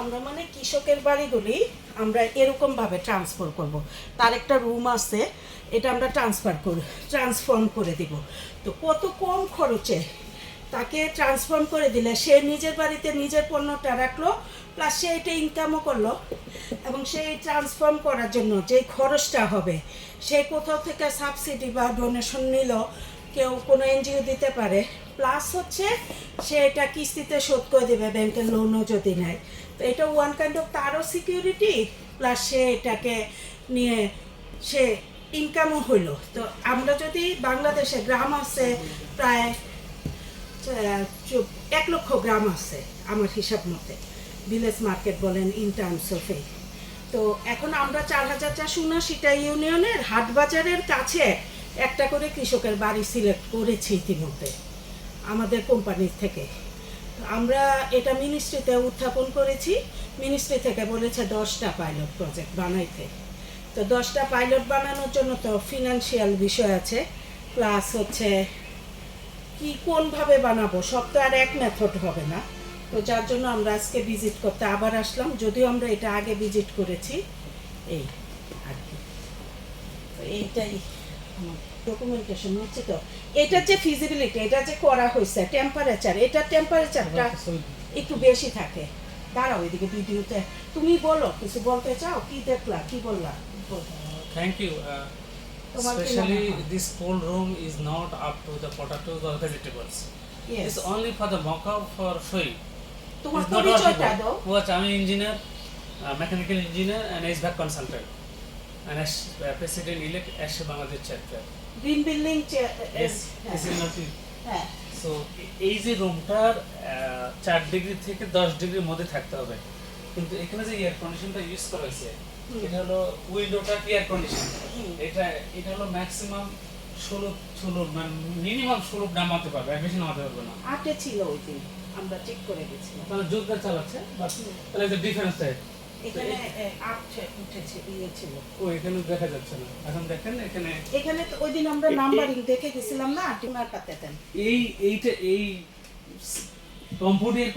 আমরা মানে কৃষকের বাড়িগুলি আমরা এরকমভাবে ট্রান্সফার করব। তার একটা রুম আছে, এটা আমরা ট্রান্সফার করে ট্রান্সফর্ম করে দিব। তো কত কম খরচে তাকে ট্রান্সফর্ম করে দিলে, সে নিজের বাড়িতে নিজের পণ্যটা রাখল প্লাস সে এটা ইনকামও করল, এবং সেই ট্রান্সফর্ম করার জন্য যে খরচটা হবে, সে কোথাও থেকে সাবসিডি বা ডোনেশন নিল, কেউ কোনো এনজিও দিতে পারে প্লাস হচ্ছে সে এটা কিস্তিতে শোধ করে দেবে ব্যাংকের লোনও যদি নেয়। তো এটা ওয়ান কাইন্ড অফ তারও সিকিউরিটি প্লাস সে এটাকে নিয়ে সে ইনকামও হইল। তো আমরা যদি বাংলাদেশে গ্রাম আছে, প্রায় এক লক্ষ গ্রাম আছে আমার হিসাব মতে। ভিলেজ মার্কেট বলেন ইন টার্মস অফ এই। তো এখন আমরা চার হাজার চারশো উনাশিটা ইউনিয়নের হাট বাজারের কাছে একটা করে কৃষকের বাড়ি সিলেক্ট করেছি ইতিমধ্যে, আমাদের কোম্পানির থেকে। আমরা এটা মিনিস্ট্রিতে উত্থাপন করেছি। মিনিস্ট্রি থেকে বলেছে দশটা পাইলট প্রজেক্ট বানাইতে। তো দশটা পাইলট বানানোর জন্য তো ফিনান্সিয়াল বিষয় আছে। প্লাস হচ্ছে কি কোনভাবে বানাবো, সব তো আর এক মেথড হবে না। তো যার জন্য আমরা আজকে ভিজিট করতে আবার আসলাম। যদিও আমরা এটা আগে ভিজিট করেছি। এই আর কি। এইটাই। ডকুমেন্টেশন হচ্ছে তো এটা যে ফিজিবিলিটি এটা যে করা হয়েছে টেম্পারেচার এটা টেম্পারেচারটা একটু বেশি থাকে দাঁড়াও এদিকে ভিডিওতে তুমি বলো কিছু বলতে চাও কি দেখলা কি বললা বলো। Thank you. Uh, তোমার কি especially মনে হয়? this cold room is not up to the potatoes or vegetables. Yes. Only for the mock-up for তোমার পরিচয়টা দাও uh, engineer and HVAC consultant. And as uh, president elect Ashe Bangladesh chapter. Green building Yes, this is not it. So এই যে রুমটার চার degree থেকে দশ ডিগ্রির মধ্যে থাকতে হবে। কিন্তু এখানে যে এয়ার কন্ডিশনটা ইউজ করা হয়েছে এটা হলো উইন্ডোটা এয়ার কন্ডিশন। এটা এটা হলো ম্যাক্সিমাম ষোলো ষোলো মানে মিনিমাম ষোলো নামাতে পারবে বেশি নামাতে পারবে না। আটে ছিল ওই দিন আমরা চেক করে গেছিলাম। তাহলে জোরদার চালাচ্ছে বাট তাহলে ডিফারেন্স থাকে। এখানে আট উঠেছে ইয়ে ছিল। ও এখানে দেখা যাচ্ছে না। এখন দেখেন এখানে এখানে তো ওই দিন আমরা নাম্বারিং দেখে গেছিলাম না ডিমার পাতাতেন এই এইটা এই কম্পিউটার